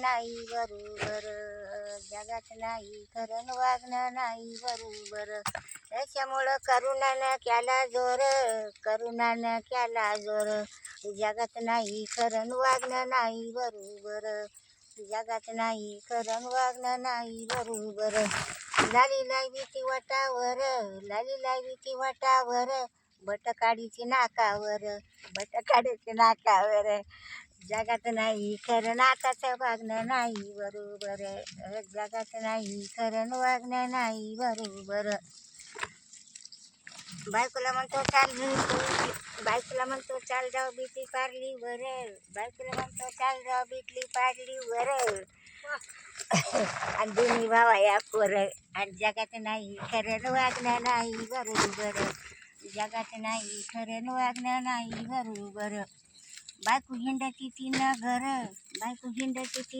नाही बरोबर. जगात नाही करण वागणं नाही बरोबर. त्याच्यामुळं करुणानं केला जोर करुणानं केला जोर. जगात नाही करण वागणं नाही बरोबर. जगात नाही करण वागणं नाही बरोबर. लाली लावी भीती वाटावर लाली लावी भीती वाटावर. बटकाडीची नाकावर बटकाडीची नाकावर. जगात नाही खरं नाकाचं वागणं नाही बरोबर. जगात नाही खरं वागणं नाही बरोबर. बायकोला म्हणतो चाल बायकोला म्हणतो चाल जाऊ बिटली पाडली वर बायकोला म्हणतो चाल जाऊ बिटली पाडली वर आणि दोन्ही भावा या कोर आणि जगात नाही खरं वागणं नाही बरोबर. जगात नाही खरं वागणं नाही बरोबर. बायको हिंडती तीन घर बायको हिंडती ती